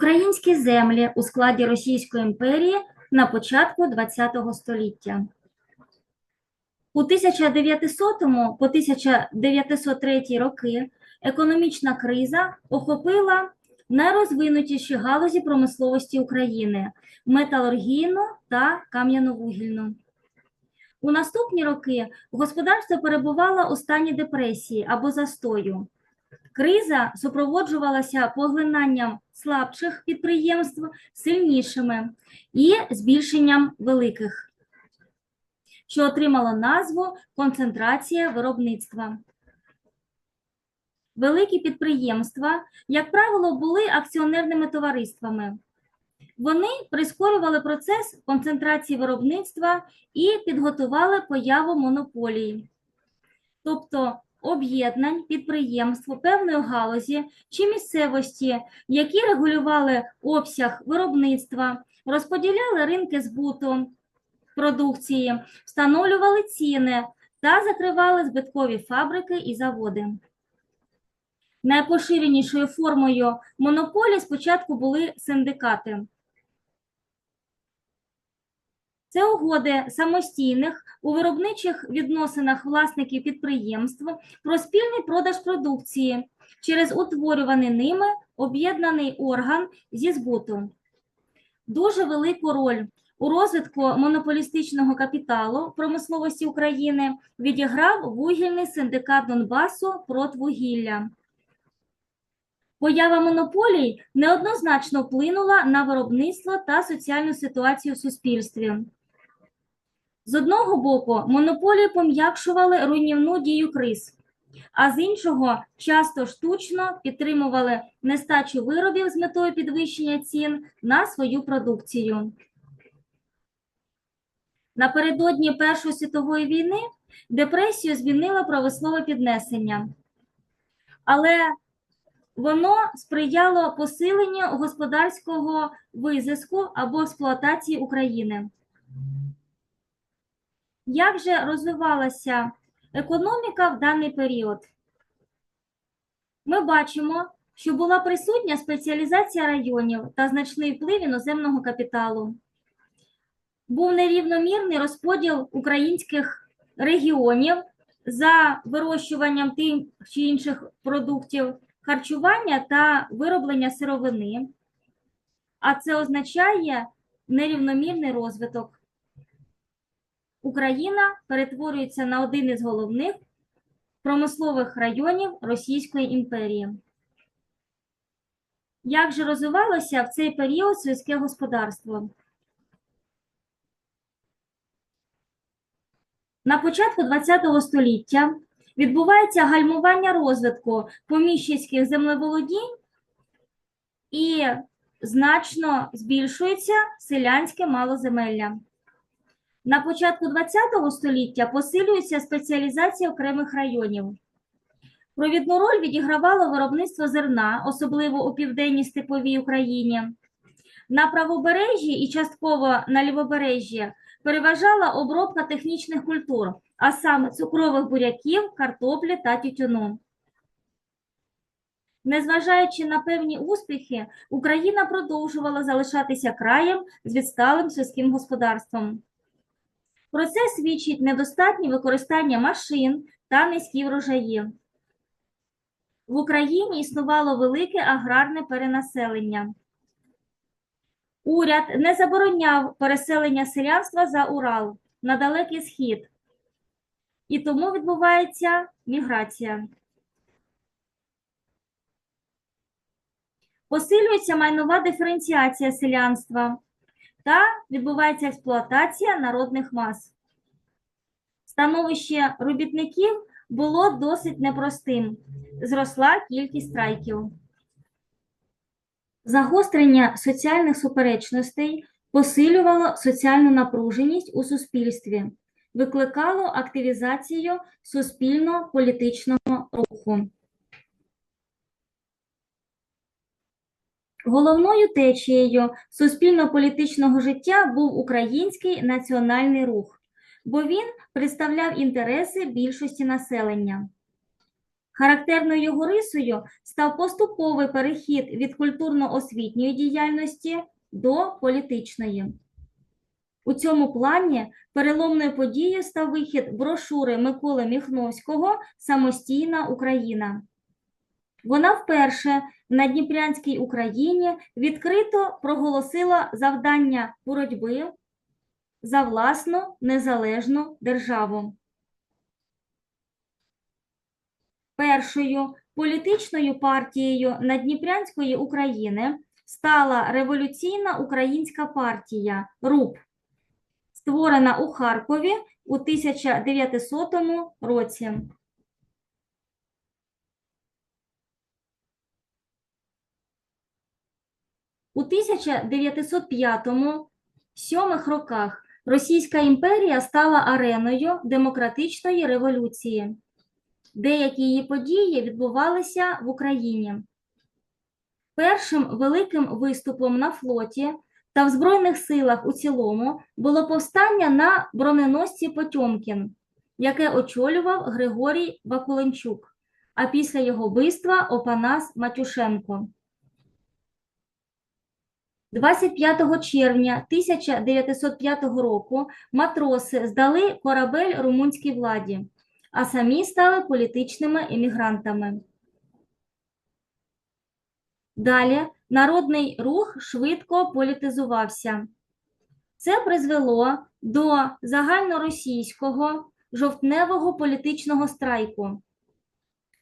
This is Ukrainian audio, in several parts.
Українські землі у складі Російської імперії на початку ХХ століття. У 1900 по 1903 роки економічна криза охопила найрозвинутіші галузі промисловості України металургійну та кам'яновугільну. У наступні роки господарство перебувало у стані депресії або застою. Криза супроводжувалася поглинанням слабших підприємств сильнішими і збільшенням великих, що отримало назву концентрація виробництва. Великі підприємства, як правило, були акціонерними товариствами. Вони прискорювали процес концентрації виробництва і підготували появу монополії, тобто об'єднань підприємств певної галузі чи місцевості, які регулювали обсяг виробництва, розподіляли ринки збуту продукції, встановлювали ціни та закривали збиткові фабрики і заводи. Найпоширенішою формою монополії спочатку були синдикати. Це угоди самостійних у виробничих відносинах власників підприємств про спільний продаж продукції через утворюваний ними об'єднаний орган зі збуту. Дуже велику роль у розвитку монополістичного капіталу промисловості України відіграв вугільний синдикат Донбасу «Продвугілля». Поява монополій неоднозначно вплинула на виробництво та соціальну ситуацію в суспільстві. З одного боку, монополії пом'якшували руйнівну дію криз, а з іншого часто штучно підтримували нестачу виробів з метою підвищення цін на свою продукцію. Напередодні Першої світової війни депресію змінило правослове піднесення, але воно сприяло посиленню господарського визиску або експлуатації України. Як же розвивалася економіка в даний період? Ми бачимо, що була присутня спеціалізація районів та значний вплив іноземного капіталу. Був нерівномірний розподіл українських регіонів за вирощуванням тих чи інших продуктів харчування та вироблення сировини, а це означає нерівномірний розвиток. Україна перетворюється на один із головних промислових районів Російської імперії. Як же розвивалося в цей період сільське господарство? На початку ХХ століття відбувається гальмування розвитку поміщицьких землеволодінь і значно збільшується селянське малоземелля. На початку ХХ століття посилюється спеціалізація окремих районів. Провідну роль відігравало виробництво зерна, особливо у південній степовій Україні. На правобережжі і частково на лівобережжі переважала обробка технічних культур, а саме цукрових буряків, картоплі та тютюну. Незважаючи на певні успіхи, Україна продовжувала залишатися краєм з відсталим сільським господарством. Про це свідчить недостатнє використання машин та низькі врожаї. В Україні існувало велике аграрне перенаселення. Уряд не забороняв переселення селянства за Урал на далекий схід, і тому відбувається міграція. Посилюється майнова диференціація селянства та відбувається експлуатація народних мас. Становище робітників було досить непростим. Зросла кількість страйків. Загострення соціальних суперечностей посилювало соціальну напруженість у суспільстві, викликало активізацію суспільно-політичного руху. Головною течією суспільно-політичного життя був український національний рух, бо він представляв інтереси більшості населення. Характерною його рисою став поступовий перехід від культурно-освітньої діяльності до політичної. У цьому плані переломною подією став вихід брошури Миколи Міхновського Самостійна Україна. Вона вперше в Надніпрянській Україні відкрито проголосила завдання боротьби за власну незалежну державу. Першою політичною партією Надніпрянської України стала Революційна Українська партія РУП, створена у Харкові у 1900 році. У 1905-7 роках Російська імперія стала ареною демократичної революції. Деякі її події відбувалися в Україні. Першим великим виступом на флоті та в Збройних силах у цілому було повстання на броненосці Потьомкін, яке очолював Григорій Вакуленчук, а після його вбивства Опанас Матюшенко. 25 червня 1905 року матроси здали корабель румунській владі, а самі стали політичними емігрантами. Далі народний рух швидко політизувався. Це призвело до загальноросійського жовтневого політичного страйку.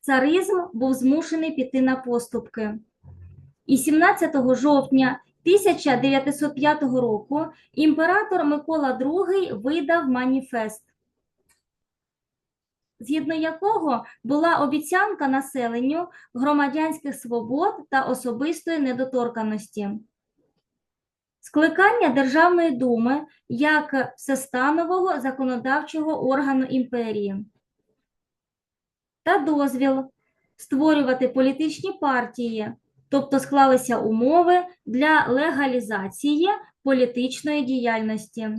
Царизм був змушений піти на поступки. І 17 жовтня 1905 року імператор Микола II видав маніфест, згідно якого була обіцянка населенню громадянських свобод та особистої недоторканості. Скликання Державної думи як всестанового законодавчого органу імперії та дозвіл створювати політичні партії, тобто склалися умови для легалізації політичної діяльності.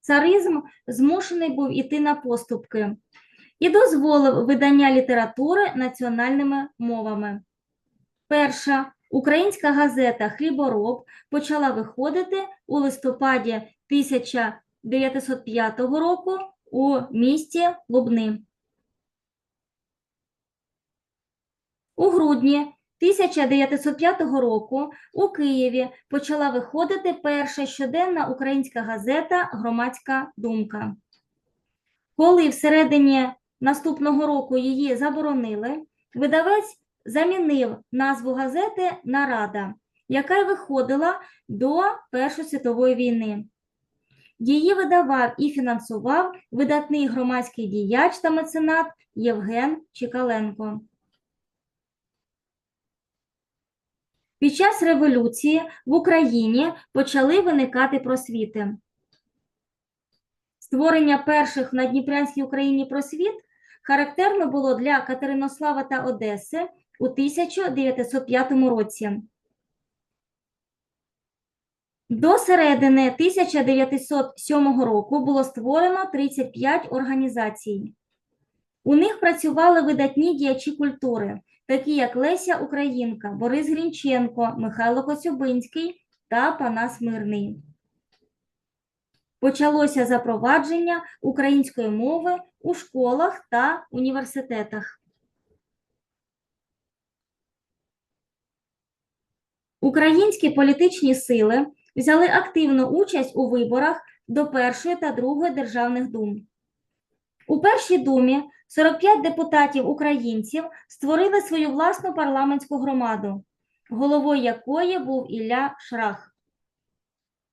Царизм змушений був іти на поступки і дозволив видання літератури національними мовами. Перша українська газета Хлібороб почала виходити у листопаді 1905 року у місті Лубни. У грудні 1905 року у Києві почала виходити перша щоденна українська газета Громадська думка. Коли всередині наступного року її заборонили, видавець замінив назву газети на Рада, яка й виходила до Першої світової війни. Її видавав і фінансував видатний громадський діяч та меценат Євген Чікаленко. Під час революції в Україні почали виникати просвіти. Створення перших в Надніпрянській Україні просвіт характерно було для Катеринослава та Одеси у 1905 році. До середини 1907 року було створено 35 організацій. У них працювали видатні діячі культури, такі як Леся Українка, Борис Грінченко, Михайло Коцюбинський та Панас Мирний. Почалося запровадження української мови у школах та університетах. Українські політичні сили взяли активну участь у виборах до першої та другої державних дум. У першій думі 45 депутатів українців створили свою власну парламентську громаду, головою якої був Ілля Шрах.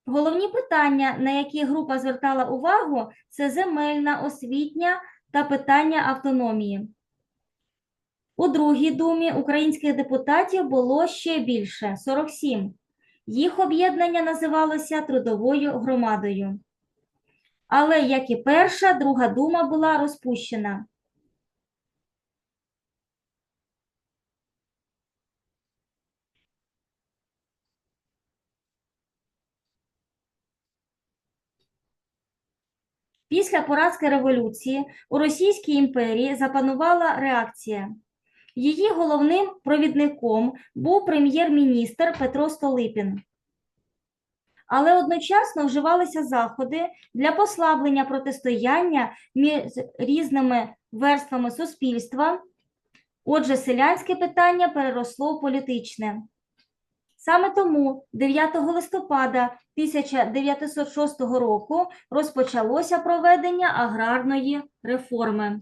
Головні питання, на які група звертала увагу, це земельна, освітня та питання автономії. У другій думі українських депутатів було ще більше 47. Їх об'єднання називалося Трудовою громадою. Але, як і перша, друга дума була розпущена. Після поразки революції у Російській імперії запанувала реакція. Її головним провідником був прем'єр-міністр Петро Столипін. Але одночасно вживалися заходи для послаблення протистояння між різними верствами суспільства. Отже, селянське питання переросло в політичне. Саме тому 9 листопада 1906 року розпочалося проведення аграрної реформи,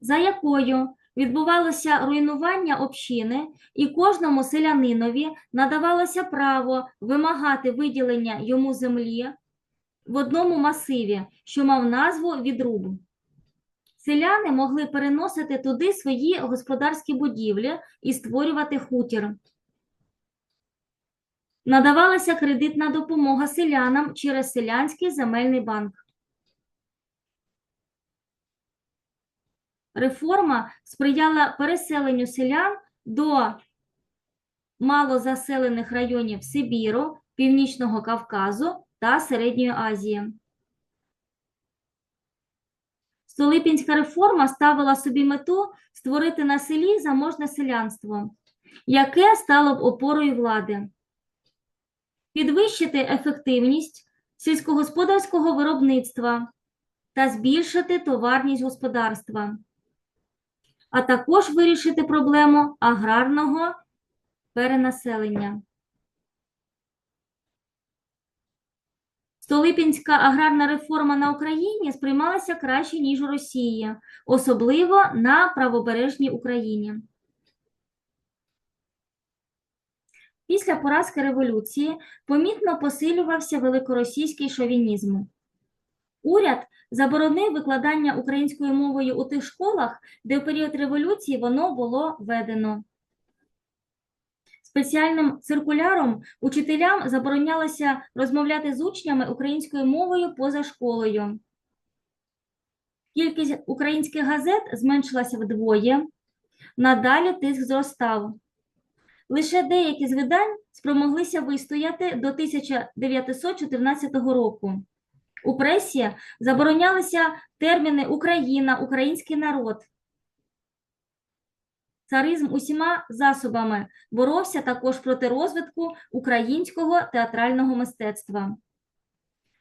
за якою відбувалося руйнування общини, і кожному селянинові надавалося право вимагати виділення йому землі в одному масиві, що мав назву відруб. Селяни могли переносити туди свої господарські будівлі і створювати хутір. Надавалася кредитна допомога селянам через селянський земельний банк. Реформа сприяла переселенню селян до малозаселених районів Сибіру, Північного Кавказу та Середньої Азії. Столипінська реформа ставила собі мету створити на селі заможне селянство, яке стало б опорою влади, підвищити ефективність сільськогосподарського виробництва та збільшити товарність господарства, а також вирішити проблему аграрного перенаселення. Столипінська аграрна реформа на Україні сприймалася краще, ніж у Росії, особливо на правобережній Україні. Після поразки революції помітно посилювався великоросійський шовінізм. Уряд заборонив викладання українською мовою у тих школах, де в період революції воно було введено. Спеціальним циркуляром учителям заборонялося розмовляти з учнями українською мовою поза школою. Кількість українських газет зменшилася вдвоє, надалі тиск зростав. Лише деякі з видань спромоглися вистояти до 1914 року. У пресі заборонялися терміни Україна, український народ. Царизм усіма засобами боровся також проти розвитку українського театрального мистецтва.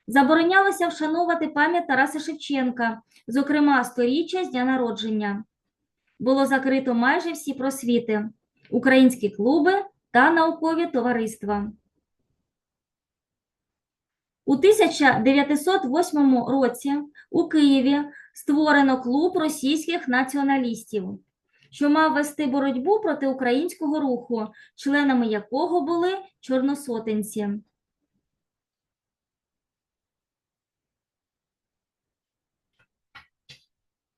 Заборонялося вшановувати пам'ять Тараса Шевченка, зокрема сторіччя з дня народження. Було закрито майже всі просвіти, українські клуби та наукові товариства. У 1908 році у Києві створено клуб російських націоналістів що мав вести боротьбу проти українського руху, членами якого були чорносотенці.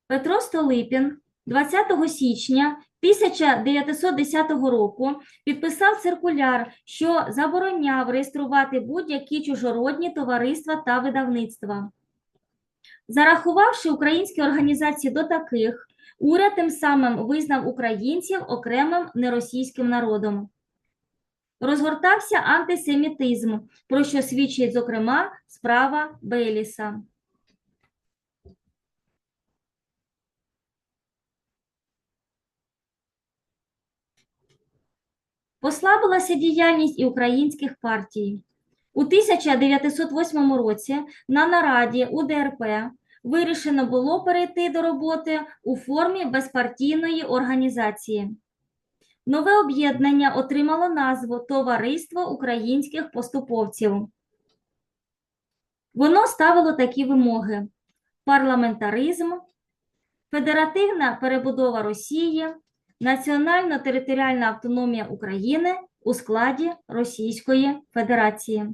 Петро Столипін 20 січня 1910 року підписав циркуляр, що забороняв реєструвати будь-які чужородні товариства та видавництва. Зарахувавши українські організації до таких, Уряд тим самим визнав українців окремим неросійським народом. Розгортався антисемітизм, про що свідчить, зокрема, справа Бейліса. Послабилася діяльність і українських партій. У 1908 році на нараді УДРП вирішено було перейти до роботи у формі безпартійної організації. Нове об'єднання отримало назву Товариство українських поступовців. Воно ставило такі вимоги: парламентаризм, федеративна перебудова Росії, національно-територіальна автономія України у складі Російської Федерації.